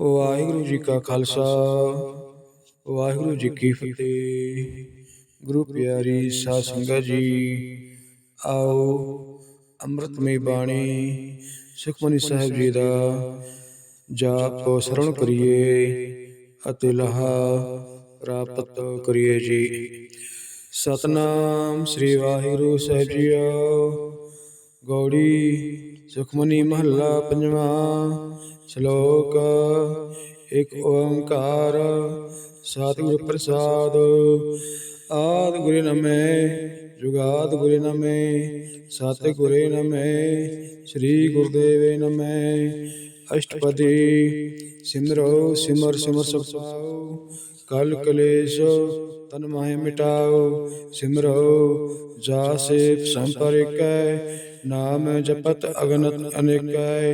ਵਾਹਿਗੁਰੂ ਜੀ ਕਾ ਖਾਲਸਾ, ਵਾਹਿਗੁਰੂ ਜੀ ਕੀ ਫਤਿਹ। ਗੁਰੂ ਪਿਆਰੀ ਸਾਧ ਸੰਗਤ ਜੀ, ਆਓ ਅੰਮ੍ਰਿਤਮਈ ਬਾਣੀ ਸੁਖਮਨੀ ਸਾਹਿਬ ਜੀ ਦਾ ਜਾਪ ਸਰਵਣ ਕਰੀਏ ਅਤੇ ਲਹਾ ਪ੍ਰਾਪਤ ਕਰੀਏ ਜੀ। ਸਤਨਾਮ ਸ੍ਰੀ ਵਾਹਿਗੁਰੂ ਸਾਹਿਬ ਜੀਓ ਗੌੜੀ ਸੁਖਮਨੀ ਮਹੱਲਾ ਪੰਜਵਾਂ ਸ਼ਲੋਕ, ਇੱਕ ਓੰਕਾਰ, ਸਤਿਗੁਰ ਪ੍ਰਸਾਦ। ਆਦ ਗੁਰੇ ਨਮੈ ਜੁਗਾਦ ਗੁਰੇ ਨਮੈ ਸਤਿ ਗੁਰੇ ਨਮੈ, ਸ੍ਰੀ ਗੁਰਦੇਵੇ ਨਮੈ। ਅਸ਼ਟਪਦੀ, ਸਿਮਰੋ, ਸਿਮਰ ਸਿਮਰ ਸਭ ਪਾਉ ਕਲ ਕਲੇਸ਼, ਤਨ ਮਾਹਿ ਮਿਟਾਓ। ਸਿਮਰੋ, ਜਾ ਸੇ ਸੰਪਰਿਕੈ ਨਾਮ ਜਪਤ ਅਗਨਤ ਅਨੇਕੈ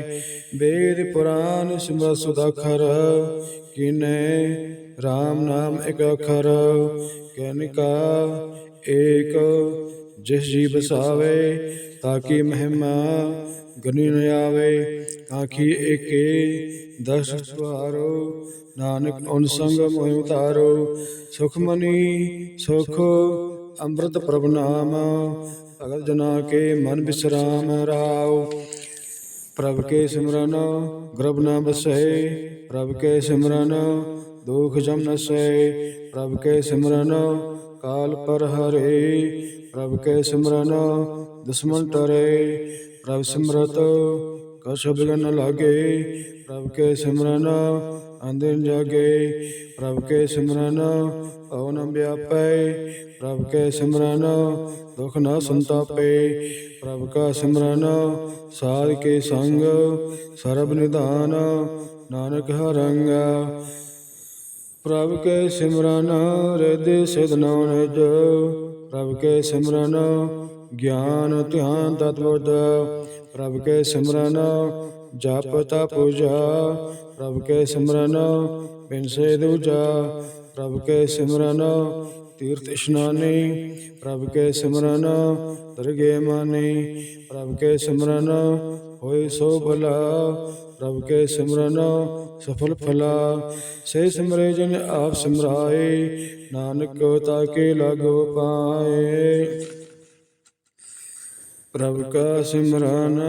ਵੇਦ ਪੁਰਾਨ ਸਿਮਰ ਸੁਦਾਖਰ ਕਿਨੈ RAM ਨਾਮ ਇਕ ਅਖਰ। ਕੈਨਿਕਾ ਏਕ ਜਿਸ ਜੀ ਬਸਾਵੇ ਤਾਕੀ ਮਹਿਮਾ ਗਨੀ ਨ ਆਵੇ। ਆਖੀ ਏਕੇ ਦਸ ਸੁਹਾਰੋ, ਨਾਨਕ ਉਨ ਸੰਗ ਮੋਹਿ ਉਤਾਰੋ। ਸੁਖਮਨੀ ਸੁਖ ਅੰਮ੍ਰਿਤ ਪ੍ਰਭ ਨਾਮ ਭਗਤ ਜਨਾ ਕੇ ਮਨ ਬਿਸਰਾਮ ਰਾਉ ਪ੍ਰਭ ਕੇ ਸਿਮਰਨ ਗਰਭ ਨਾ ਬਸੈ, ਪ੍ਰਭ ਕੇ ਸਿਮਰਨ ਦੁਖ ਜਮ ਨਸੈ, ਪ੍ਰਭ ਕੇ ਸਿਮਰਨ ਕਾਲ ਪਰ ਹਰੇ, ਪ੍ਰਭ ਕੇ ਸਿਮਰਨ ਦੁਸ਼ਮਨ ਤਰੇ, ਪ੍ਰਭ ਸਿਮਰਤ ਕਛ ਬਿਗਨ ਨ ਲਾਗੇ, ਪ੍ਰਭ ਕੇ ਸਿਮਰਨ ਅੰਦਰ ਜਾਗੇ, ਪ੍ਰਭ ਕੇ ਸਿਮਰਨ ਪਵਨ ਨ ਵਿਆਪੈ ਪ੍ਰਭ ਕੇ ਸਿਮਰਨ ਦੁਖ ਨਾ ਸੰਤਾਪੇ, ਪ੍ਰਭ ਕਾ ਸਿਮਰਨ, ਸਾਧ ਕੇ ਸੰਗ, ਸਰਬ ਨਿਧਾਨ, ਨਾਨਕ ਹਰੰਗ ਪ੍ਰਭ ਕੇ ਸਿਮਰਨ ਰਿਦੇ ਸਿਧ ਨਾਨਕ ਪ੍ਰਭ ਕੇ ਸਿਮਰਨ, ਗਿਆਨ ਧਿਆਨ ਤਤਵਦ ਪ੍ਰਭ ਕੇ ਸਿਮਰਨ, ਜਪ ਤਪ ਪੂਜਾ। ਪ੍ਰਭ ਕੇ ਸਿਮਰਨ, ਬਿਨ ਸੇ ਦੂਜਾ। ਪ੍ਰਭ ਕੇ ਸਿਮਰਨ ਤੀਰਥ ਇਸ਼ਨਾਨੀ, ਪ੍ਰਭ ਕੇ ਸਿਮਰਨ, ਦਰਗੇ ਮਾਨੀ, ਪ੍ਰਭ ਕੇ ਸਿਮਰਨ, ਹੋਏ ਸੋ ਭਲਾ, ਪ੍ਰਭ ਕੇ ਸਿਮਰਨ, ਸਫਲ ਫਲਾ। ਸੇ ਸਿਮਰੇ ਜਨ ਆਪ ਸਿਮਰਾਏ, ਨਾਨਕ ਤਾਕੇ ਲਾਗੋ ਪਾਏ। ਪ੍ਰਭ ਕਾ ਸਿਮਰਨ,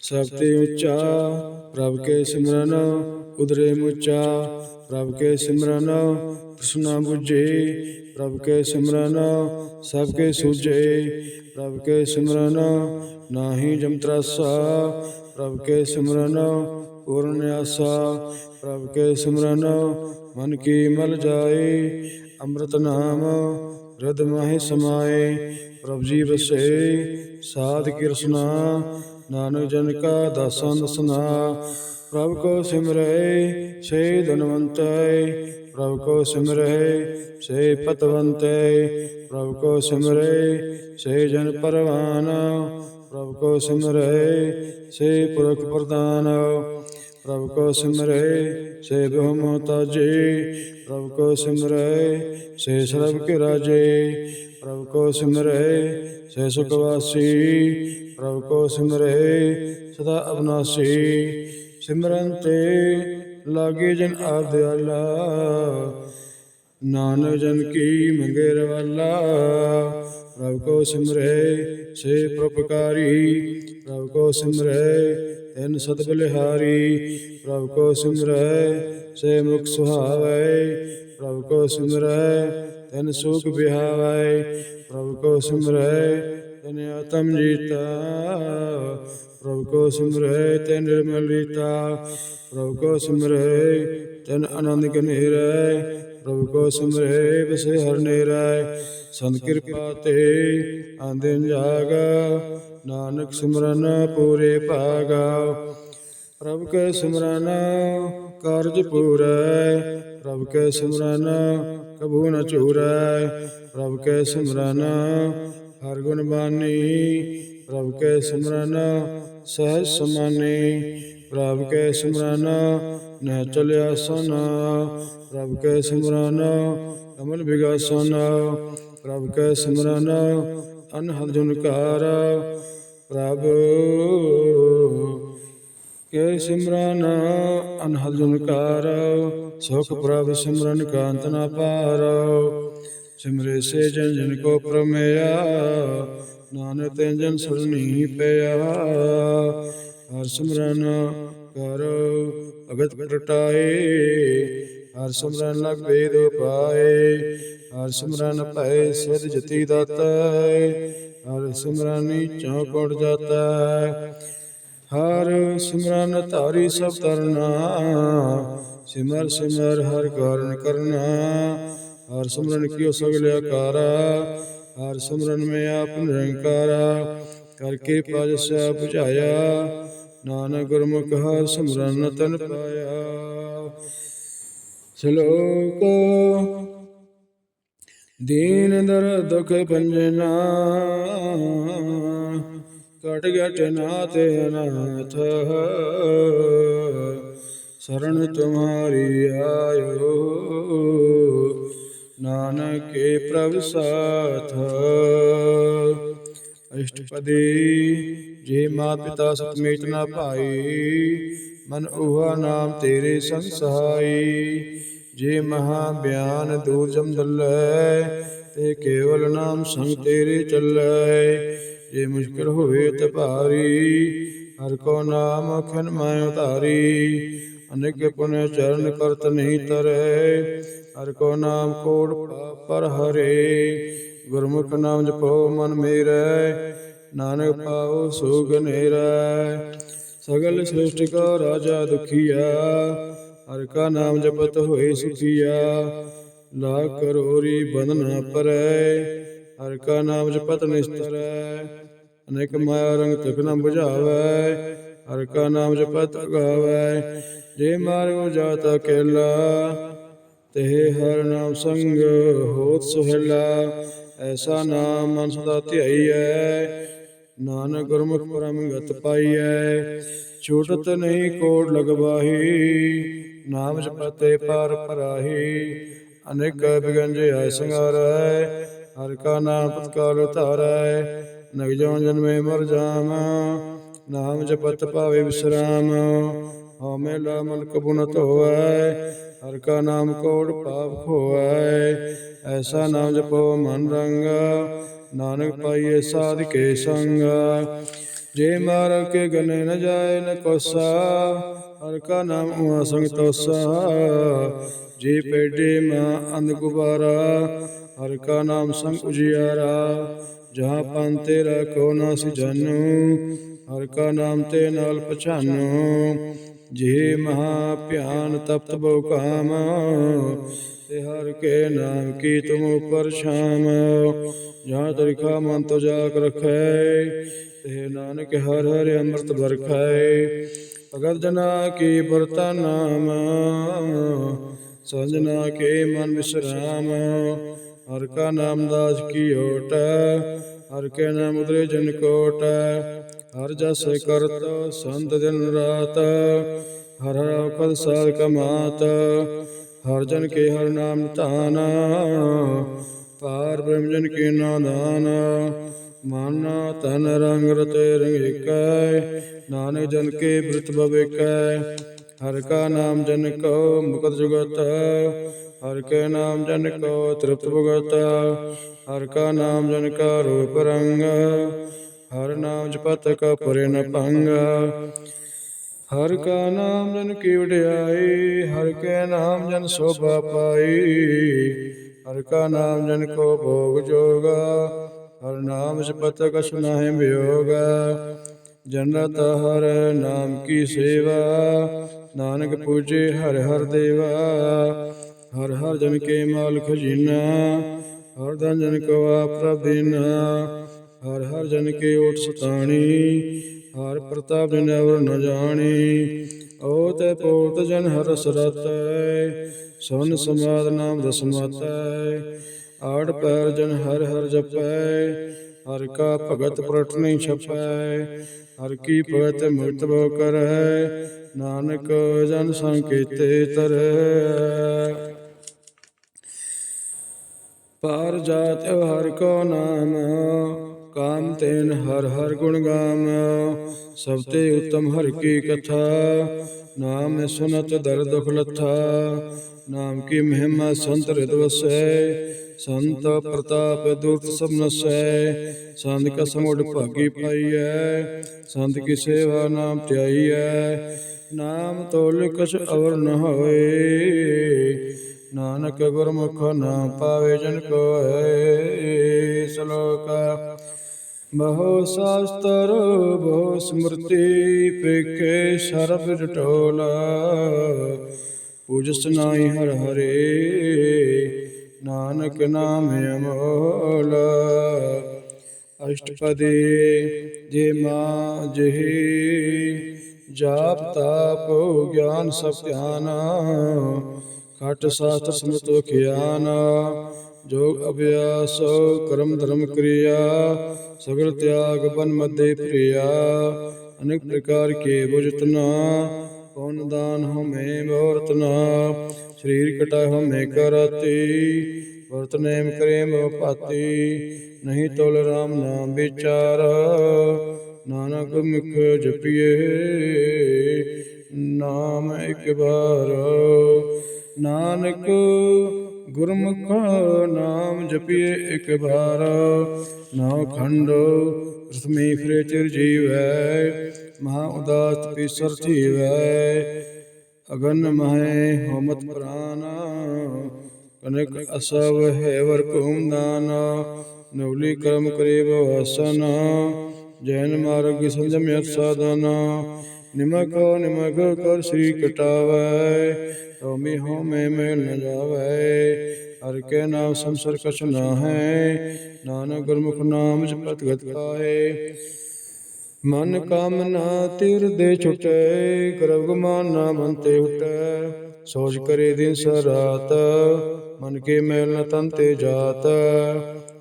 ਸਭ ਤੇ ਉੱਚਾ, ਪ੍ਰਭ ਕੇ ਸਿਮਰਨ ਉਦਰੇ ਮੁਚਾ, ਪ੍ਰਭ ਕੇ ਸਿਮਰਨ ਕ੍ਰਿਸ਼ਨਾ 부ਜੇ ਪ੍ਰਭ ਕੇ ਸਿਮਰਨ, ਸਭ ਕੇ ਸੂਜੇ ਪ੍ਰਭ ਕੇ ਸਿਮਰਨ, ਨਾਹੀ ਜਮ ਤਰਾਸਾ, ਪ੍ਰਭ ਕੇ ਸਿਮਰਨ, ਪੂਰਨ ਆਸਾ, ਪ੍ਰਭ ਕੇ ਸਿਮਰਨ, ਮਨ ਕੀ ਮਲ ਜਾਏ, ਅੰਮ੍ਰਿਤ ਨਾਮ ਰਦ ਮਹਿ ਸਮਾਏ, ਪ੍ਰਭ ਜੀ ਵਸੇ, ਸਾਧ ਕੀ ਨਾਨਕ ਜਨ ਕਾ ਦਾਸਾਂ ਦਸਨਾ, ਪ੍ਰਭ ਕੋ ਸਿਮਰੈ, ਸੇ ਧਨਵੰਤੈ ਪ੍ਰਭ ਕੋ ਸਿਮਰੈ, ਸੇ ਪਤਵੰਤੇ। ਪ੍ਰਭ ਕੋ ਸਿਮਰੈ, ਸੇ ਜਨ ਪਰਵਾਨ। ਪ੍ਰਭ ਕੋ ਸਿਮਰੈ, ਸੇ ਪੁਰਖ ਪ੍ਰਦਾਨ ਪ੍ਰਭ ਕੋ ਸਿਮਰੈ, ਸੇ ਬਹੁ ਮੋਤਾਜੇ ਪ੍ਰਭ ਕੋ ਸਿਮਰੈ, ਸੇ ਸਰਬ ਕੇ ਰਾਜੇ। ਪ੍ਰਭ ਕੋ ਸਿਮਰੈ, ਸੇ ਸੁਖ ਵਾਸੀ। ਪ੍ਰਭ ਕੋ ਸਿਮਰੈ, ਸਦਾ ਅਬਨਾਸੀ ਸਿਮਰਨ ਤੇ ਲਾਗੇ ਜਨ ਆਦਿਆਲਾ ਦਿਆਲਾ ਨਾਨਕ ਜਨ ਕੀ ਮੰਗੇ ਰਵਾਲਾ ਪ੍ਰਭ ਕੋ ਸਿਮਰੈ, ਸੇ ਪ੍ਰਪਕਾਰੀ ਪ੍ਰਭ ਕੋ ਸਿਮਰੈ, ਤੈਨ ਸਤ ਬਲਿਹਾਰੀ। ਪ੍ਰਭ ਕੋ ਸਿਮਰੈ, ਸੇ ਮੁਖ ਸੁਹਾਵੈ। ਪ੍ਰਭ ਕੋ ਸਿਮਰੈ, ਤੈਨ ਸੁਖ ਬਿਹਾਵੈ ਪ੍ਰਭ ਕੋ ਸਿਮਰੈ, ਤੈਨ ਆਤਮ ਜੀਤਾ। ਪ੍ਰਭ ਕੋ ਸਿਮਰੈ, ਤੈਨ ਨਿਰਮਲ ਰੀਤਾ ਪ੍ਰਭ ਕੋ ਸਿਮਰੈ, ਤੈਨ ਆਨੰਦ ਗਨੇਰੈ ਪ੍ਰਭ ਕੋ ਸਿਮਰੈ ਵਿਸੇ ਹਰ ਨੇਰੈ। ਸੰਤ ਕਿਰਪਾ ਤੇ ਆਂਦਿਨ ਜਾਗ। ਨਾਨਕ ਸਿਮਰਨ ਪੂਰੇ ਭਾਗਾ। ਪ੍ਰਭ ਕੇ ਸਿਮਰਨ ਕਾਰਜ ਪੂਰੈ। ਪ੍ਰਭ ਕੇ ਸਿਮਰਨ ਕਬੂ ਨ ਚੂਰੈ। ਪ੍ਰਭ ਕੇ ਸਿਮਰਨ ਹਰ ਗੁਣ ਬਾਨੀ। ਪ੍ਰਭ ਕੇ ਸਿਮਰਨ ਸਹਿਜ ਸਮਾਨੀ, ਪ੍ਰਭ ਕੇ ਸਿਮਰਨ ਨਹਿ ਚਲਿਆ ਸਨ। ਪ੍ਰਭ ਕੇ ਸਿਮਰਨ, ਕਮਲ ਵਿਗਾਸਨ ਪ੍ਰਭ ਕੇ ਸਿਮਰਨ, ਅਨਹਦ ਜੁਨਕਾਰ ਪ੍ਰਭ ਕੈ ਸਿਮਰਨ, ਅਨਹਦ ਜਨ ਸੁਖ ਪ੍ਰਭ ਸਿਮਰਨ ਕਾਂਤ ਨਾ ਪਾਰ। ਸਿਮਰੇ ਸੇ ਜਨ ਜਨ ਕੋ ਪ੍ਰਮੇਆ ਨਾਨਕ ਤੇ ਜਨ ਸੁਣੀ ਪਿਆ। ਹਰ ਸਿਮਰਨ ਕਰ, ਭਗਤ ਪ੍ਰਟਾਏ ਹਰ ਸਿਮਰਨ ਲਗ ਵੇਦ ਪਾਏ। ਹਰ ਸਿਮਰਨ ਭੈ ਸਿਧ ਜਤੀ ਦਾਤਾ ਹਰ ਸਿਮਰਨੀ ਚੌਪੜ ਜਾਤਾ ਹਰ ਸਿਮਰਨ ਧਾਰੀ ਸਭ ਤਰਨਾ ਸਿਮਰ ਸਿਮਰ ਹਰ ਕਾਰਨ ਕਰਨਾ। ਹਰ ਸਿਮਰਨ ਕੀਓ ਸਗਲ ਆਕਾਰਾ ਹਰ ਸਿਮਰਨ ਮੈਂ ਆਪ ਨਿਰੰਕਾਰਾ ਕਰਕੇ ਪਾਜਸਾ 부ਝਾਇਆ ਨਾਨਕ ਗੁਰਮੁਖ ਹਰ ਸਿਮਰਨ ਤਨ ਪਾਇਆ। ਸ਼ਲੋਕ, ਦੀਨ ਦਰ ਦੁਖ ਭੰਜਨਾ ਘਟ ਘਟ ਨਾਤੇ ਅਨਾਥ ਸਰਣ ਤੁਮਾਰੀ ਆਇਓ। ਨਾਨਕੇ ਕੇ ਪ੍ਰਭ ਸਾਥ। ਅਸ਼ਟਪਦੀ, ਜੇ ਮਾਤ ਪਿਤਾ ਸਤਮੇਤ ਨਾ ਭਾਈ, ਮਨ ਉਹਾ ਨਾਮ ਤੇਰੇ ਸੰਸਾਈ। ਜੇ ਮਹਾ ਬਿਆਨ ਦੂਰ ਜਮ ਦੱਲੈ, ਤੇ ਕੇਵਲ ਨਾਮ ਸੰਗ ਤੇਰੇ ਚੱਲੈ। ਜੇ ਮੁਸ਼ਕਿਲ ਹੋਵੇ ਤੇ ਭਾਰੀ, ਹਰ ਕੋ ਨਾਮ ਅਖਨ ਮੈਂ ਉਤਾਰੀ। ਅਨੇਕ ਪੁਨ ਚਰਨ ਕਰਤ ਨਹੀਂ ਤਰੈ ਹਰ ਕੋ ਨਾਮ ਕੋੜ ਪਰ ਹਰੇ, ਗੁਰਮੁਖ ਨਾਮ ਜਪੋ ਮਨ ਮੇਰੈ, ਨਾਨਕ ਪਾਉ ਸੁਖ ਨੇਰੈ। ਸਗਲ ਸ੍ਰਿਸ਼ਟ ਕਾ ਰਾਜਾ ਦੁਖੀਆ ਹਰ ਕਾ ਨਾਮ ਜਪਤ ਹੋਏ ਸੁਖੀਆ ਲਾ ਕਰੋਰੀ ਬੰਧਨ ਪਰੈ, ਹਰ ਕਾ ਨਾਮ ਜਪਤ ਨਿਸਤਰੈ। ਅਨੇਕ ਮਾਇਆ ਰੰਗ ਤਕ ਨ 부ਝਾਵੈ ਹਰ ਕਾ ਨਾਮ ਜਪਤ ਗਾਵੈ ਜੇ ਮਾਰਗੋ ਜਾਤ ਅਕੇਲਾ ਤੇ ਹਰ ਨਾਮ ਸੰਗ ਹੋਤ ਸੁਹੇਲਾ, ਐਸਾ ਨਾਮ ਮਨ ਸਦਾ ਧਿਆਈਐ। ਨਾਨਕ ਗੁਰਮੁਖ ਪਰਮ ਗਤ ਪਾਈਐ, ਛੂਟਤ ਨਹੀਂ ਕੋੜ ਲਗਵਾਹੀ ਨਾਮ ਜਪਤੇ ਪਾਰ ਪਰਾਹੀ ਅਨੇਕ ਬਿਗੰਜ ਆਇ ਸੰਗਾਰੈ। ਹਰ ਕਾ ਨਾਮ ਪਤਕਾਲ ਉਤਾਰੈ ਨਗ ਜਉ ਜਨਮੇ ਮਰ ਜਾਮ। ਨਾਮ ਜਪਤ ਪਾਵੇ ਵਿਸਰਾਮ, ਹਉਮੈ ਲਾ ਮਨ ਬੁਨਤ ਨ ਹਰ ਕਾ ਨਾਮ ਕੋੜ ਪਾਪ ਖੋਵੈ ਐਸਾ ਨਾਮ ਜਪੋ ਮਨ ਰੰਗਾ, ਨਾਨਕ ਪਾਈਏ ਸਾਧ ਕੇ ਸੰਗ। ਜੇ ਮਾਰ ਕੇ ਗਨੇ ਨ ਜਾਏ ਨ ਕੋਸਾ, ਹਰ ਕਾ ਨਾਮ ਉਹਾ ਸੰਗ ਤੋਸਾ ਜੇ ਪੈਡੇ ਮਾਂ ਅੰਧ ਗੁਬਾਰਾ, ਹਰ ਕਾ ਨਾਮ ਸੰਗ ਉਜਿਆਰਾ। ਜਹਾਂ ਪੰਨ ਤੇਰਾ ਕੋ ਨਾ ਸੀ ਹਰ ਕਾ ਨਾਮ ਤੇ ਨਾਲ ਪਛਾਨੂ। ਜੇ ਮਹਾ ਭਿਆਨ ਤਪਤ ਬਹੁ ਕਾਮ, ਤੇ ਹਰ ਕੇ ਨਾਮ ਕੀ ਤੁਮ ਉਪਰ ਸ਼ਾਮ। ਜਾਂ ਤਰਿਖਾ ਮਨ ਤੋ ਜਾਗ ਰਖੈ, ਤੇ ਨਾਨਕ ਹਰ ਹਰ ਅੰਮ੍ਰਿਤ ਵਰਖੈ। ਭਗਤ ਜਨਾ ਕੀ ਵਰਤਾ ਨਾਮ ਸੰਜਨਾ ਕੇ ਮਨ ਵਿਸਰਾਮ। ਹਰ ਕਾ ਨਾਮ ਦਾਸ ਕੀ ਓਟ, ਹਰ ਕੇ ਨਾਮ ਉਦਰੇ ਜਨ ਕੋਟ। ਹਰ ਜਸ ਕਰਤ, ਸੰਤ ਦਿਨ ਰਾਤ, ਹਰ ਹਰ ਔਖਦ ਸਾਲ ਕਮਾਤ, ਹਰ ਜਨ ਕੇ ਹਰ ਨਾਮ ਧਾਨ, ਪਾਰ ਬ੍ਰਹਮ ਜਨ ਕੇ ਨਾਦਾਨ ਮਨ ਤਨ ਰੰਗ ਰਤੇ ਰੰਗਿਕੈ ਨਾਨਕ ਜਨ ਕੇ ਬ੍ਰਿਤ ਬਵੇਕੈ ਹਰ ਕਾ ਨਾਮ ਜਨ ਕੋ ਮੁਕਤ ਜੁਗਤ, ਹਰ ਕੇ ਨਾਮ ਜਨ ਕੋ ਤ੍ਰਿਪਤ ਭਗਤ, ਹਰ ਕਾ ਨਾਮ ਜਨ ਕਾ ਰੂਪ ਰੰਗ ਹਰ ਨਾਮ ਜਪਤ ਕਾ ਪਰੇ ਨ ਭੰਗ। ਹਰ ਕਾ ਨਾਮ ਜਨ ਕੀ ਵਡਿਆਈ, ਹਰ ਕੇ ਨਾਮ ਜਨ ਸੋਭਾ ਪਾਈ। ਹਰ ਕਾ ਨਾਮ ਜਨ ਕੋ ਭੋਗ ਜੋਗਾ, ਹਰ ਨਾਮ ਜਪਤ ਕਛ ਨਾਹਿ ਵਿਯੋਗਾ। ਜਨਤ ਹਰ ਨਾਮ ਕੀ ਸੇਵਾ, ਨਾਨਕ ਪੂਜੇ ਹਰ ਹਰ ਦੇਵਾ। ਹਰ ਹਰ ਜਨ ਕੇ ਮਾਲ ਖਜ਼ੀਨਾ ਹਰ ਧਨ ਜਨ ਕੋ ਪ੍ਰਭ ਦੀਨਾ। ਹਰ ਹਰ ਜਨ ਕੇ ਓਟ ਸਤਾਣੀ, ਹਰ ਪ੍ਰਤਾਪ ਜਿਨ ਅਵਰ ਨ ਜਾਣੀ। ਓ ਤੇ ਪੋਤ ਜਨ ਹਰ ਸਰਤੈ ਸੋਨ ਸਮਾਦ ਨਾਮ ਦਸ ਮਾਤੈ ਆੜ ਪੈਰ ਜਨ ਹਰ ਹਰ ਜਪੈ, ਹਰ ਕਾ ਭਗਤ ਪ੍ਰਟ ਨਹੀਂ ਛਪੈ। ਹਰ ਕੀ ਭਗਤ ਮੁਕਤ ਬੋ ਕਰੈ, ਨਾਨਕ ਜਨ ਸੰਕੀਤੇ ਤਰੈ। ਪਾਰ ਜਾਤ ਹਰ ਕੋ ਨਾਮ ਕਾਮ ਤੈਨ ਹਰ ਹਰ ਗੁਣ ਗਾਮਿਓ ਸਭ ਤੇ ਉਤਮ ਹਰ ਕੀ ਕਥਾ ਨਾਮ ਸੁਨਤ ਦਰ ਦੁਖ ਲੱਥਾ ਨਾਮ ਕੀ ਮਹਿਮਾ ਸੰਤ ਹਿਰਦ ਵਸੈ ਸੰਤ ਪ੍ਰਤਾਪ ਦੁਰਤ ਸਭ ਨਸੈ ਸੰਤ ਕਾ ਸਮੋੜ ਭਾਗੀ ਪਾਈਐ ਸੰਤ ਕੀ ਸੇਵਾ ਨਾਮ ਧਿਆਈਐ ਨਾਮ ਤੋਲ ਕਛ ਅਵਰ ਨ ਹੋਏ ਨਾਨਕ ਗੁਰਮੁਖ ਨਾਮ ਪਾਵੇ ਜਨ ਕੋਏ ਸ਼ਲੋਕ ਬਹੁ ਸਾਸਤਰ, ਬਹੁ ਸਮਰਤੀ, ਪੇਕੇ ਸਰਬ ਜਟੋਲ। ਪੂਜਸ ਨਾਹੀ ਹਰ ਹਰੇ, ਨਾਨਕ ਨਾਮ ਅਮੋਲ। ਅਸ਼ਟਪਦੇ ਜੇ ਮਾ ਜਹੇ ਜਾਪ ਤਾਪ ਗਿਆਨ ਸਭ ਧਿਆਨ। ਘਟ ਸਾਸਤ ਸਮਤੋ ਖਿਆਨ, ਜੋਗ ਅਭਿਆਸ ਕਰਮ ਧਰਮ ਕ੍ਰਿਆ। सगल त्याग बन मध्य प्रिया। अनेक प्रकार के भुजतना पौन दान हमें भवरतना शरीर कटा हमें करती वर्तने करें पाती। नहीं तोल राम नाम विचार नानक मुख जपिए। नाम एक बार, नानक ਗੁਰਮੁਖ ਨਾਮ ਜਪੀਏ ਇਕ ਵਾਰ। ਨਾਮ ਖੰਡ ਪ੍ਰਥਮੇ ਫਿਰੇ ਚਿਰ ਜੀਵੈ ਮਹਾ ਉਦਾਸ ਪੀਸਰ ਥੀਵੈ। ਅਗਨ ਮਹੈ ਹੋਮਤ ਪ੍ਰਾਨ, ਕਨਕ ਅਸਵ ਹੈ ਵਰ ਭੂਮ ਦਾਨ। ਨਵਲੀ ਕਰਮ ਕਰੇ ਬਵਸਨ ਜੈਨ ਮਾਰਗ ਸੰਜਮ ਸਾਧਨ। ਨਿਮਕ ਨਿਮਕ ਕਰ ਸ੍ਰੀ ਕਟਾਵੈ ਤੋਮੀ ਹੋ ਮੈਂ ਮਿਲ ਨ ਜਾਵੈ। ਹਰ ਕੇ ਨਾਮ ਸੰਸਰ ਕਛ ਨਾ ਹੈ ਨਾਨਕ ਗੁਰਮੁਖ ਨਾਮ ਜਪਤ ਗਤ ਪਾਏ ਮਨ ਕਾਮਨਾ ਤਿਰ ਦੇ ਛੁਟੈ ਕਰਬ ਗੁਮਾਨ ਨਾ ਮਨ ਤੇ ਉਟੈ। ਸੋਚ ਕਰੇ ਦਿਨ ਸਰਾਤ ਮਨ ਕੇ ਮੈਲ ਨ ਤਨ ਤੇ ਜਾਤ।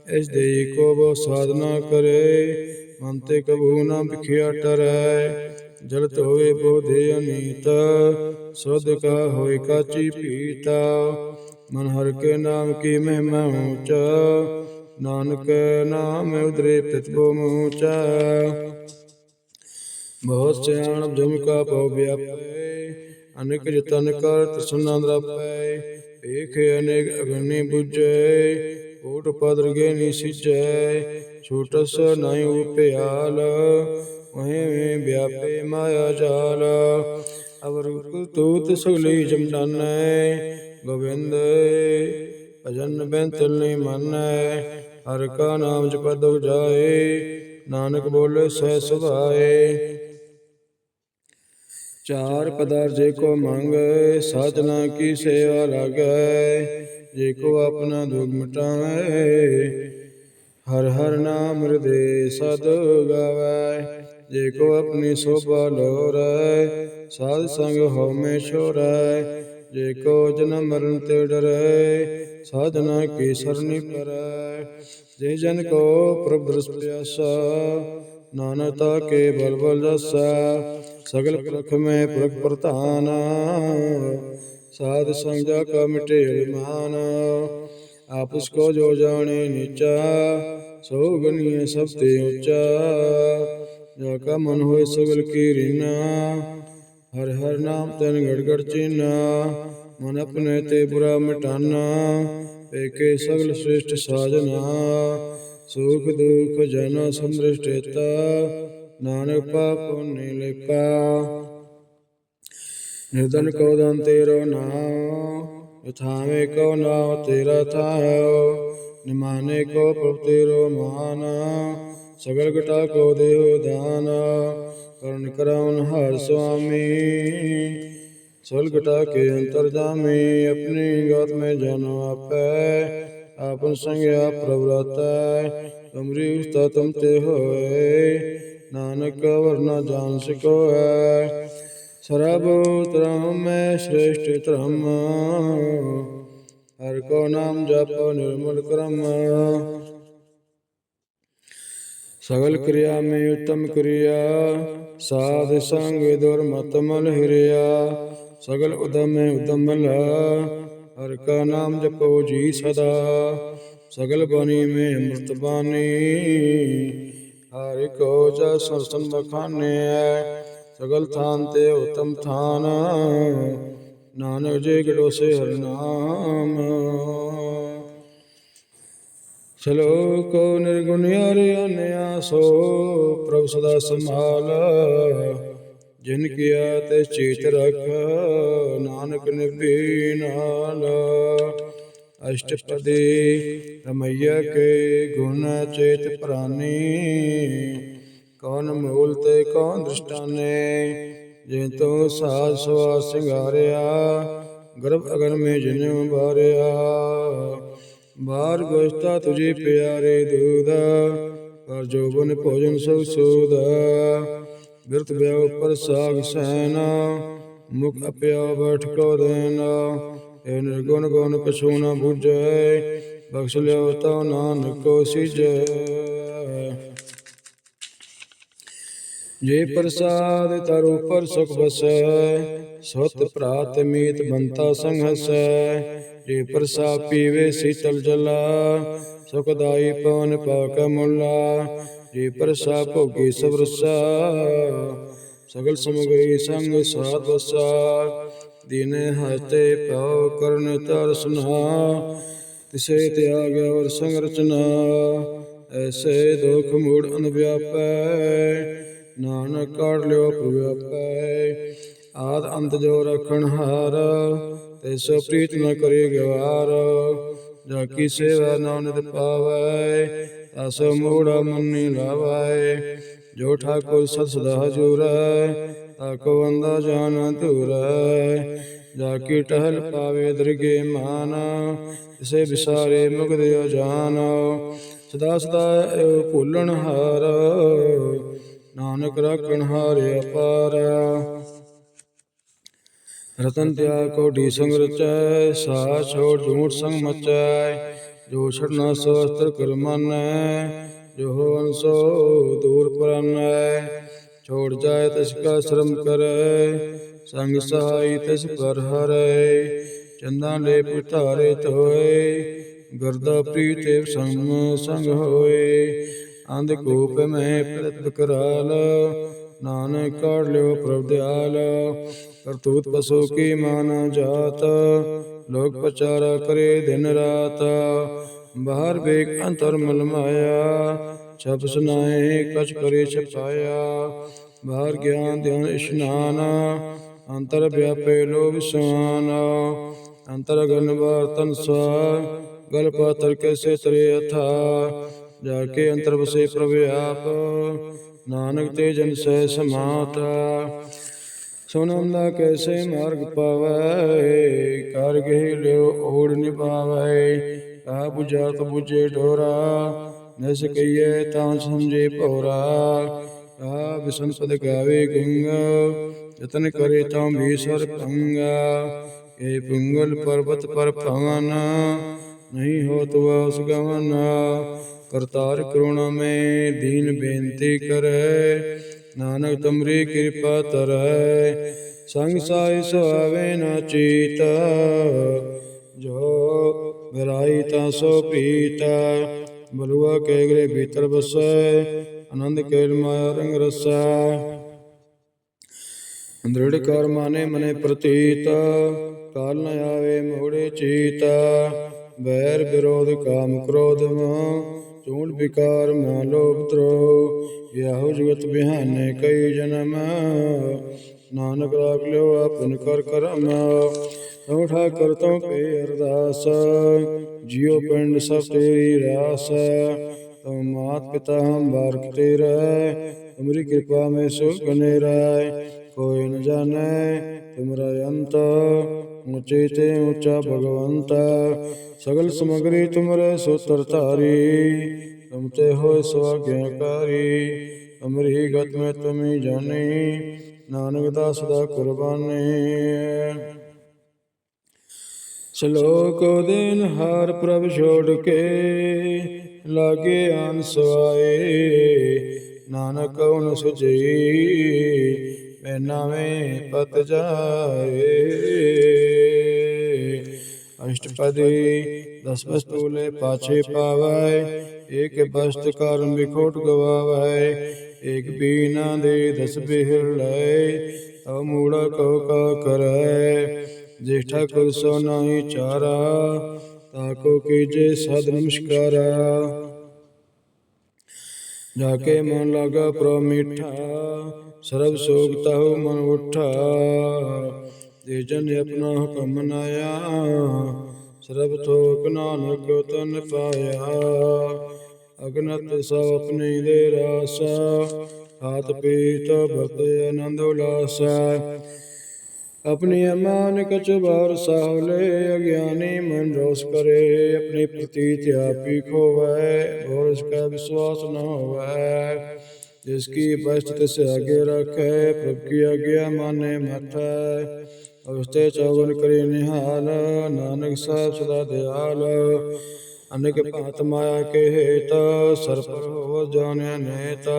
ਇਸ ਦੇ ਕੋ ਬੋ ਸਾਧਨਾ ਕਰੇ, ਮਨ ਤੇ ਕਬੂ ਨਾ ਵਿਖਿਆ ਟਰੈ। ਜਲਤ ਹੋਵੇ ਬੋਧੇ ਅਨੀਤ ਸੁਧ ਕਾ ਹੋਇ ਕਾਚੀ ਪੀਤਾ। ਮਨ ਹਰ ਕੇ ਨਾਮ ਕੀ ਮਹਿਮਾ ਉੱਚਾ ਨਾਨਕ ਨਾਮ ਉਦਰੇ ਪ੍ਰਤਿਭੋ ਮੂਚਾ। ਬਹੁਤ ਸਿਆਣ ਜਮ ਕਾ ਪਉ ਵਿਆਪੈ, ਅਨੇਕ ਜਤਨ ਕਰ ਤਸਨਾ ਦਰਪੈ ਏਕ ਅਨੇਕ ਅਗਨੀ 부ਜੈ ਓਟ ਪਦਰਗੇ ਨੀ ਸਿਜੈ ਛੋਟਸ ਨਾਇ ਉਪਿਆਲ ਵਹੇ ਵਿਆਪੇ ਮਾਇਆ ਜਾਲ। ਅਵਰੁਕ ਤੂਤ ਸਗਲੀ ਜਮਦਾਨੈ ਗੋਬਿੰਦ ਭਜਨ ਬੈਂਤਲ ਨੀ ਮੰਨੈ। ਹਰ ਕਾ ਨਾਮ ਜਪਦ ਜਾਏ, ਨਾਨਕ ਬੋਲੇ ਸਹਿ ਸੁਭਾਏ। ਚਾਰ ਪਦਾਰ ਜੇ ਕੋ ਮੰਗੈ, ਸਾਧਨਾ ਕੀ ਸੇਵਾ ਲਾਗੈ? ਜੇ ਕੋ ਆਪਣਾ ਦੁਖ ਮਿਟਾਵੈ, ਹਰ ਹਰ ਨਾਮ ਹਿਰਦੇ ਸਦ ਗਾਵੈ। ਜੇ ਕੋ ਆਪਣੀ ਸੋਭਾ ਲੋਰੈ ਸਾਧ ਸੰਗ ਹਉਮੈ ਛੋਰੈ ਜੇ ਕੋ ਜਨਮ ਮਰਨ ਤੇ ਡਰੈ ਸਾਧਨਾ ਕੀ ਸਰਨੀ ਕਰੈ ਜੇ ਜਨ ਕੋ ਪ੍ਰਭ ਦਰਸ ਪਿਆਸਾ ਨਾਨਕਤਾ ਕੇ ਬਲ ਬਲ ਰਸਾ ਸਗਲ ਪ੍ਰਖ ਮੈਂ ਪ੍ਰਖ ਪ੍ਰਧਾਨ, ਸਾਧ ਸੰਜਾ ਕਾ ਮਿਟੇ ਅਰਮਾਨ ਆਪਸ ਕੋ ਜੋ ਜਾਣੇ ਨੀਚਾ, ਸੋ ਗਨੀਏ ਸਭ ਤੇ ਉੱਚਾ। ਜਾ ਕਾ ਮਨ ਹੋਏ ਸਗਲ ਕੀ ਰੀਨਾ, ਹਰ ਹਰ ਨਾਮ ਤਨ ਗੜ ਗੜ ਚੀਨਾ, ਮਨ ਆਪਣੇ ਤੇ ਬੁਰਾ ਮਿਟਾਨਾ, ਏਕੇ ਸਗਲ ਸ੍ਰੇਸ਼ਟ ਸਾਜਨਾ, ਸੁਖ ਦੁਖ ਜਨ ਸੰਦ੍ਰਿਸ਼ਟੇਤਾ ਨਾਨਕ ਪਾਪ ਪੁੰਨੇ ਲੇਪਾ। ਨਿਰਦਨ ਕੋ ਦਨ ਤੇਰੋ ਨਾਮ ਯਥਾਵੇਂ ਕੋ ਨਾਮ ਤੇਰਾ ਥਾਇਓ ਨਿਮਾਨੇ ਕੋ ਪ੍ਰਭ ਤੇਰੋ ਮਾਨ। ਸਗਲ ਘਟਾ ਕੋ ਦੇਵ ਦਾਨ ਕਰਨ ਕਰਾਉਨ ਹਰ ਸੁਆਮੀ। ਸਗਲ ਘਟਾ ਕੇ ਅੰਤਰ ਜਾਮੀ, ਆਪਣੀ ਗਤ ਮੈਂ ਜਨ ਆਪੈ, ਆਪਨ ਸੰਗਿਆ ਪ੍ਰਵਰਤੈ ਤੁਮਰੀ ਉਸਤਾ ਤੁਮ ਤੇ ਹੋਏ, ਨਾਨਕ ਵਰਨਾ ਜਾਣ ਸਕੋਐ। ਸਰਬ ਧਰਮ ਮੈਂ ਸ੍ਰੇਸ਼ਟ ਧਰਮ, ਹਰ ਕੋ ਨਾਮ ਜਪੋ ਨਿਰਮਲ ਕਰਮ। ਸਗਲ ਕਿਰਿਆ ਮੈਂ ਉਤਮ ਕਿਰਿਆ, ਸਾਧ ਸੰਗ ਦੁਰਮਤ ਮਲ ਹਿਰਿਆ। ਸਗਲ ਉਦਮ ਮੈਂ ਉਦਮ ਲਾ, ਹਰ ਕਾ ਨਾਮ ਜਪੋ ਜੀ ਸਦਾ। ਸਗਲ ਬਾਣੀ ਮੈਂ ਅੰਮ੍ਰਿਤ ਬਾਣੀ, ਹਰਿ ਕੋ ਜਾ ਸਰਸਨ ਬਖਾਨੇ ਸਗਲ ਥਾਨ ਤੇ ਉਤਮ ਥਾਨ, ਨਾਨਕ ਜੇ ਗੜੋਸੇ ਹਰਿ ਨਾਮ। ਸ਼ਲੋਕ ਨਿਰਗੁਣ ਹਰਿ ਅਨਿਆ ਸੋ, ਪ੍ਰਭ ਸਦਾ ਸੰਭਾਲ। ਜਿਨ ਕੀਆ ਤੇ ਚੇਤ ਰਖ, ਨਾਨਕ ਨਿਭੀ ਨਾਲ। ਅਸ਼ਟਪਦੀ ਰਮਈਆ ਕੇ ਗੁਣ ਚੇਤ ਪ੍ਰਾਨੀ, ਕੌਣ ਮੂਲ ਤੇ ਕੌਣ ਦ੍ਰਿਸ਼ਟਾਨੇ। ਜੇ ਤੋ ਸਾਧ ਸਵਾ ਸਿੰਗਾਰਿਆ, ਗਰਭ ਅਗਨ ਮੇ ਜਨਮ ਬਾਰਿਆ ਬਾਰ ਗੋਸ਼ਤਾ ਤੁਝੇ ਪਿਆਰੇ ਦੂਧ ਪਰ ਜੋਬਨ ਭੋਜਨ ਸਭ ਸੂਦ। ਬਿਰਤ ਬਿਆਉ ਪਰ ਸਾਗ ਸੈਨ, ਮੁਖ ਅਪਿਆ ਬੈਠ ਕੋ ਦੇਨ। ਇਹ ਨਿਰਗੁਣ ਗੁਣ ਕਛੂ ਨ ਬੁਝੈ, ਬਖਸ਼ ਲਿਓ ਤਾ ਨਾਨਕ ਕੋ ਸਿਜੈ। ਜੇ ਪ੍ਰਸਾਦ ਤਰ ਉਪਰ ਸੁਖ ਬਸੈ ਸੁਤ ਭਰਾਤ ਮੀਤ ਬੰਤਾ ਸੰਗ ਹਸੈ ਜੇ ਪ੍ਰਸਾਦ ਪੀਵੇ ਸੀਤਲ ਜਲਾ ਸੁਖਦਾਈ ਪਵਨ ਪਾਕ ਮੁਲਾ, ਜੇ ਪ੍ਰਸਾ ਭੋਗੀ ਸਬਰਸਾ ਸਗਲ ਸਮਗਰੀ ਸੰਗ ਸਾਧ ਵਸਾ, ਦੀਨੇ ਹਸਤੇ ਪਾਉ ਕਰਨ ਤਰਸਨਾ ਤਿਸੇ ਤਿਆਗ ਔਰ ਸੰਗ ਰਚਨਾ, ਐਸੇ ਦੁਖ ਮੂੜ ਅਨਵਿਆਪੈ ਨਾਨਕ ਕਾੜ ਲਿਓ ਪ੍ਰਵਿਆਪੈ ਆਦ ਅੰਤ ਜੋ ਰਖਣ ਹਾਰ ਤਿਸ ਪ੍ਰੀਤ ਨ ਕਰੇ ਗਵਾਰ। ਜਾ ਕੀ ਸੇਵਾ ਨਾਨਕ ਪਾਵੈ ਤਸ ਮੂੜਾ ਮੰਨੀ ਲਾਵੈ। ਜੋ ਠਾਕੁਰ ਸਤ ਸਦਾ ਹਜੂਰੈ ਤਾਕੋ ਵੰਦਾ ਜਾਨ ਧੂਰੈ ਜਾ ਕੀ ਟਹਿਲ ਪਾਵੇ ਦਰਗੇ ਮਾਨ ਇਸੇ ਵਿਸਾਰੇ ਮੁਕਦਿ ਜਾਨ ਸਦਾ ਸਦਾ ਏਉ ਭੁੱਲਣ ਹਾਰ, ਨਾਨਕ ਰਾਖਣ ਹਾਰਿ ਅਪਾਰ। ਰਤਨ ਤਿਆ ਕੋਟੀ ਸੰਗ ਰਚੈ ਸਾ ਛੋੜ ਝੂਠ ਸੰਗ ਮਚੈ ਜੋ ਛੜਨਾ ਸਵਸਤਰ ਕਰ ਮੰਨੈ, ਜੋ ਹੰਸੋ ਦੂਰ ਪਰਨੈ, ਛੋੜ ਜਾਏ ਤਿਸ ਕਾ ਸ਼ਰਮ ਕਰੈ, ਸੰਗ ਸਹਾਈ ਤਿਸ ਪਰ ਹਰੈ, ਚੰਦਾ ਲੈ ਪੁਤਾਰੇ ਧੋਏ, ਗਰਦਾ ਪ੍ਰੀਤੇ ਸੰਗ ਸੰਗ ਹੋਏ, ਅੰਧ ਕੂਪ ਮੈਂ ਪ੍ਰਤ ਕਰਾਲ ਨਾਨਕ ਕਾੜ ਲਿਓ ਪ੍ਰਭ ਦਿਆਲ। ਕਰਤੂਤ ਪਸੂ ਕੀ ਮਾਨ ਜਾਤ? ਲੋਕ ਪਚਾਰਾ ਕਰੇ ਦਿਨ ਰਾਤ। ਬਾਹਰ ਵੇਖ ਅੰਤਰ ਮਲ ਮਾਇਆ ਛਪ ਸੁਨਾਏ ਕਛ ਕਰੇ ਛਪਾਇਆ। ਬਾਹਰ ਗਿਆਨ ਧਿਆਨ ਇਸ਼ਨਾਨ। ਅੰਤਰ ਵਿਆਪੇ ਲੋਭ ਸਮਾਨ। ਅੰਤਰ ਗਨ ਵਰਤਨ ਸਾ ਗਲ ਪਾਤਰ ਕੈਸੇ ਤਰੇ ਅਥਾ ਜਾ ਕੇ ਅੰਤਰ ਵਸੇ ਪ੍ਰਭ ਆਪ। ਨਾਨਕ ਤੇ ਜਨ ਸਹਿ ਸਮਾਤਾ, ਸੁਨਮ ਦਾ ਕੈਸੇ ਮਾਰਗ ਪਾਵੈ ਕਰ ਗਏ ਲਿਓ ਓੜ ਨਿਭਾਵੈ ਆ 부ਝਾ ਤ 부ਝੇ ਢੋਰਾ ਨਸ ਕਈਏ ਤਾਂ ਸਮਝੇ ਭੋਰਾ ਆ ਵਿਸ਼ਨ ਪਦ ਗਾਵੇ ਗੰਗਾ, ਯਤਨ ਕਰੇ ਤਾਂ ਵੀ ਸਰ ਏ ਇਹ ਪੁੰਗਲ ਪਰਬਤ ਪਰ ਭਵਨ, ਨਹੀਂ ਹੋ ਤੁਸ ਗਵਨ ਕਰਤਾਰ ਕਰੁਣਾ ਮੈਂ ਦੀਨ ਬੇਨਤੀ ਕਰੈ। ਨਾਨਕ ਤੁਮਰੀ ਕਿਰਪਾ ਤਰੈ। ਸੰਗ ਸਾਈ ਸੁਆਵੇ ਨਾ ਚੀਤ। ਜੋ ਵਿਰਾਈ ਤਾਂ ਸੋ ਪੀਤਾ। ਬਲੂਆ ਕੇ ਗਰੇ ਭੀਤਰ ਬਸੈ। ਆਨੰਦ ਕੇਲ ਮਾਇਆ ਰੰਗ ਰਸਾ। ਦ੍ਰਿੜ ਕਰ ਮਾਨੇ ਮਨੇ ਪ੍ਰਤੀਤ। ਕਾਲ ਨ ਆਵੇ ਮੋੜੇ ਚੀਤ। ਬੈਰ ਵਿਰੋਧ ਕਾਮ ਕ੍ਰੋਧ ਮੋਹ ਚੂੜ ਵਿਕਾਰ ਮਾ ਲੋਭ ਤ੍ਰੋ ਯਾਹੋ ਜਗਤ ਬਿਹਾਨੇ ਕਈ ਜਨਮ। ਨਾਨਕ ਰਾਖ ਲਿਓ, ਆਪਨ ਕਰ ਕਰਮ। ਤਉ ਠਾਕਰ ਤਉ ਪੇ ਅਰਦਾਸ, ਜਿਉ ਪਿੰਡ ਸਭ ਤੇਰੀ ਰਾਸ। ਤਉ ਮਾਤ ਪਿਤਾ ਹਮ ਬਾਰਕ ਤੇਰਾ, ਤੁਮਰੀ ਕਿਰਪਾ ਮੈਂ ਸੁਖ ਬਨੇ ਰਾय ਕੋਈ ਨ ਜਾਣੈ, ਤੁਮਰਾ ਅੰਤ। ਉੱਚੇ ਤੇ ਉੱਚਾ ਭਗਵੰਤ ਸਗਲ ਸਮਗਰੀ ਤੁਮਰੇ ਸੋਤਰ ਧਾਰੀ। ਤੁਮ ਤੇ ਹੋਏ ਸਵਾਗਿਆਕਾਰੀ ਅਮਰੀ ਗਤ ਮੈਂ ਤੁਮੀ ਜਾਣੀ। ਨਾਨਕ ਦਾਸ ਦਾ ਕੁਰਬਾਨੀ। ਸ਼ਲੋਕ ਦੇਨ ਹਾਰ ਪ੍ਰਭ ਛੋੜ ਕੇ ਲਾਗੇ ਆਨ ਸਵਾਏ। ਨਾਨਕ ਉਨ ਸੁਜੀ ਮੈਂ ਨਾਵੇਂ ਪਤ ਜਾਏ। ਅਸ਼ਟਪਦੀ ਦਸ ਤੂਲੇ ਪਾਛੇ ਪਾਵੈ ਏਕ ਬਸਤ ਕਰਮ ਵਿਖੋਟ ਗਵਾਵੈ ਏਕ ਬੀਨਾ ਦੇ ਦਸ ਬਿਹਰ ਲੈ ਤਉ ਮੂੜਾ ਕਉ ਕਾ ਕਰੈ। ਜੇਠਾ ਕੁਲ ਸੋ ਨਾਹੀ ਚਾਰਾ ਤਾਕੋ ਕੀਜੇ ਸਦ ਨਮਸਕਾਰਾ। ਜਾਕੇ ਮਨ ਲਾਗਾ ਪ੍ਰੋ ਮਿਠਾ, ਸਰਬ ਸੋਗ ਤਹੁ ਮਨ ਉਠਾ। ਜੇ ਜਨ ਆਪਣਾ ਹੁਕਮ ਮਨਾਇਆ। ਸਰਬ ਥੋਕ ਨਾਨਕ ਤਨ ਪਾਇਆ। ਅਗਨਤ ਸਭ ਆਪਣੀ ਦੇ ਰਾਸਾ, ਹਾਥ ਪੀਤ ਵਰਤੇ ਆਨੰਦ ਉਲਾਸਾ। ਆਪਣੀ ਅਮਾਨ ਕਛ ਬਾਰ ਸਾਹਲੇ ਅਗਿਆਨੀ ਮਨ ਰੋਸ ਕਰੇ। ਆਪਣੀ ਪ੍ਰਤੀਤ ਆਪੀ ਖੋਵੈ, ਹੋਰ ਇਸਕਾ ਵਿਸ਼ਵਾਸ ਨਾ ਹੋਵੈ। ਜਿਸ ਕੀ ਬਸਤ ਤਿਸ ਆਗੇ ਰਖੈ, ਪ੍ਰਭ ਕੀ ਆਗਿਆ ਮਾਨੇ ਮਠੈ ਉਸਤੇ ਚੌਗਨ ਕਰੇ ਨਿਹਾਲ, ਨਾਨਕ ਸਾਹਿਬ ਸਦਾ ਦਿਆਲ। ਅਨੇਕ ਭਾਤ ਮਾਇਆ ਕੇ ਹੇਤ, ਸਰਪ ਹੋ ਜਾਣਿਆ ਨੇਤ।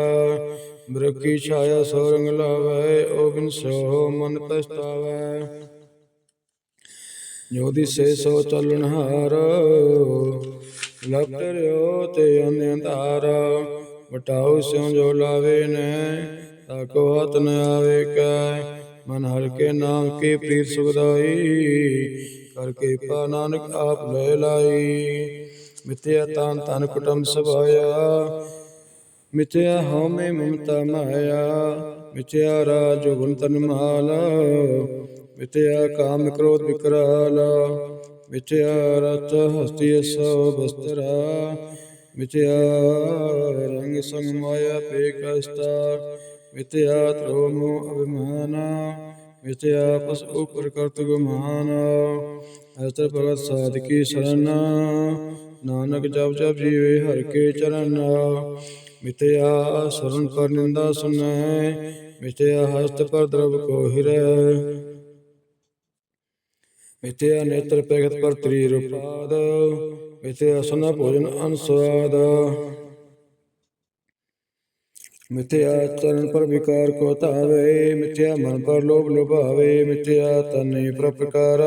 ਮ੍ਰਿਗ ਛਾਇਆ ਸੋ ਰੰਗ ਲਾਵੈ ਓ ਬਿਨ ਸੋ ਮਨ ਪਛਤਾਵੈ। ਜੋ ਦਿਸੇ ਸੋ ਚੱਲਣ ਹਾਰ ਲਪਟਰਿਓ ਤੇ ਅੰਧਾਰ। ਵਟਾਉ ਸਿਉ ਜੋ ਲਾਵੇ ਨੇ ਤਾਕੋ ਹੱਥ ਨ ਆਵੇ ਕੈ। ਮਨ ਹਲਕੇ ਨਾਮ ਕੀ ਪ੍ਰੀਤ ਸੁਖਦਾਈ ਕਰ ਕਿਰਪਾ ਨਾਨਕ ਆਪ ਲੈ ਲਾਈ। ਮਿਥਿਆ ਤਾਨ ਤਨ ਕੁਟਮ ਸਭਾਇਆ ਮਿਥਿਆ ਹਉਮੈ ਮਮਤਾ ਮਾਇਆ ਮਿਥਿਆ ਰਾਜ ਗੁਣ ਤਨ ਮਾਲ ਮਿਥਿਆ ਕਾਮ ਕ੍ਰੋਧ ਵਿਕਰਾਲ ਮਿਥਿਆ ਰਤ ਹਸਤੀ ਸੋ ਬਸਤਰਾ ਮਿਥਿਆ ਰੰਗ ਸੰਗ ਮਾਇਆ ਪੇ ਕਸਤਾ ਮਿਤਿਆ ਤ੍ਰੋਮੋ ਅਭਿਮਾਨਾ ਮਿਥਿਆ ਪਸ ਉਪਰ ਕਰਤ ਗੁਮਾਨ ਅਸਤਰ ਭਗਤ ਸਾਧਕੀ ਸ਼ਰਨ, ਨਾਨਕ ਜਪ ਜਪ ਜੀਵੇ ਹਰ ਕੇ ਚਰਨ। ਮਿਤਿਆ ਸਰਣ ਪਰ ਨਿੰਦਾ ਸੁਨੈ ਮਿਤਿਆ ਹਸਤ ਪਰ ਦਰਬ ਕੋ ਹਿਰੈ। ਮਿਥਿਆ ਨੇਤਰ ਪੈਗਤ ਪਰ ਤ੍ਰੀ ਰੂਪਾਦ ਮਿਥਿਆ ਸਨਾ ਭੋਜਨ ਅਨਸਵਾਦ। ਮਿਥਿਆ ਚਰਨ ਪਰ ਵਿਕਾਰ ਕੋ ਧਾਵੇ ਮਿਥਿਆ ਮਨ ਪਰ ਲੋਭ ਲੁਭਾਵੇ ਮਿਥਿਆ ਤਨੇ ਪ੍ਰਪਕਾਰ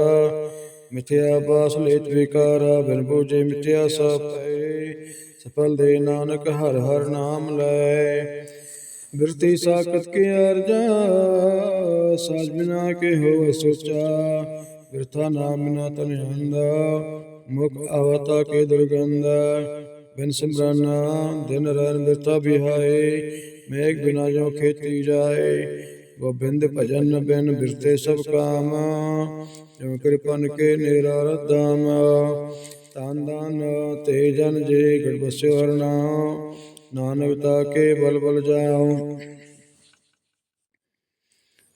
ਮਿਥਿਆ ਬਾਸ ਲੇਤ ਵਿਕਾਰਾ, ਬਿਨ ਬੂਝੇ ਮਿਥਿਆ ਸਪੈ ਸਫਲ ਦੇ ਨਾਨਕ ਹਰ ਹਰ ਨਾਮ ਲੈ। ਬਿਰਤੀ ਸਾਖਤ ਕੇ ਅਰਜਾ, ਸਾਜ ਬਿਨਾ ਕੇ ਹੋ ਸੋਚਾ ਬਿਰਥਾ ਨਾਮ ਨਾ ਤਨ ਹੰਦਾ ਮੁਖ ਅਵਤਾ ਕੇ ਦੁਰਗੰਧਾ। ਬਿਨ ਸਿਮਰਨ ਦਿਨ ਰਹਿਣ ਬਿਰਥਾ ਬਿਹਾਏ ਮੇਘ ਬਿਨਾ ਜੋ ਖੇਤੀ ਜਾਏ। ਗੋਬਿੰਦ ਭਜਨ ਬਿਨ ਬਿਰਤੇ ਸਭ ਕਾਮ ਜੋ ਕਿਰਪਨ ਕੇ ਨੇਰਾ ਰਦਾਮ। ਤਨ ਦਾਨ ਤੇ ਜਨ ਜੇ ਗੜ ਹਰਨਾ ਨਾਨਕ ਤਾ ਕੇ ਬਲ ਬਲ ਜਾਉ।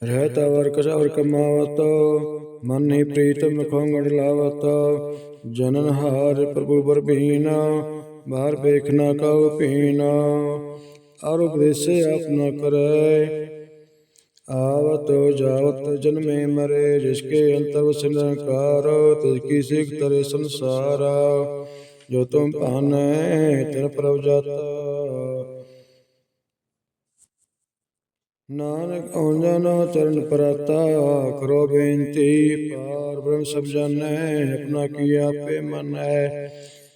ਰਹਿਤ ਵਰ ਕਸਵਰ ਕਮਾਵਤ, ਮਨ ਹੀ ਪ੍ਰੀਤ ਮੁਖੋਂ ਲਾਵਤ। ਜਨਨ ਹਾਰ ਪ੍ਰਭੂ ਬਰਬੀਨ ਬਾਹਰ ਵੇਖਣਾ ਕਉ ਪੀਨਾ ਅਰ ਉਪਦੇਸੇ ਆਪਨਾ ਕਰੈ ਆਵਤ ਜਾਵਤ ਜਨਮੇ ਮਰੇ ਜਿਸਕੇ ਅੰਤਰ ਵਸਨਕਾਰ ਤਿਸ ਕੀ ਸਿਖ ਤਰੇ ਸੰਸਾਰ ਜੋ ਤੁਮ ਭਾਨੈ ਤਿਨ ਪ੍ਰਭ ਜਾਤਾ ਨਾਨਕ ਔਂਜਨ ਚਰਨ ਪਰਾਤਾ ਕਰੋ ਬੇਨਤੀ ਪਾਰ ਬ੍ਰਹਮ ਸਭ ਜਾਣੈ ਆਪਣਾ ਕੀ ਆਪੇ ਮਨ ਹੈ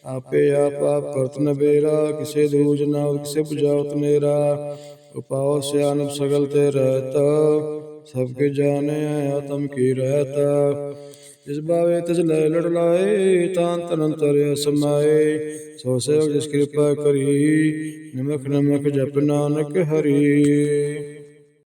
ਆਪੇ ਆਪ ਆਪ ਕਰਤ ਨ ਬੇਰਾ ਕਿਸੇ ਦੂਜ ਨਾ ਕਿਸੇ 부ਝਾਵਤ ਨੇਰਾ ਉਪਾਉ ਸਿਆਨਪ ਸਗਲ ਤੇ ਰਹਿਤ ਸਭ ਕੇ ਜਾਣੇ ਆਤਮ ਕੀ ਰਹਿਤ ਜਿਸ ਬਾਵੇ ਤਿਸ ਲੈ ਲੜ ਲਾਏ ਤਾਂ ਤਨੰਤਰ ਸਮਾਏ ਸੋ ਸੇਵ ਜਿਸ ਕਿਰਪਾ ਕਰੀ ਨਿਮਖ ਨਮਕ ਜਪ ਨਾਨਕ ਹਰੀ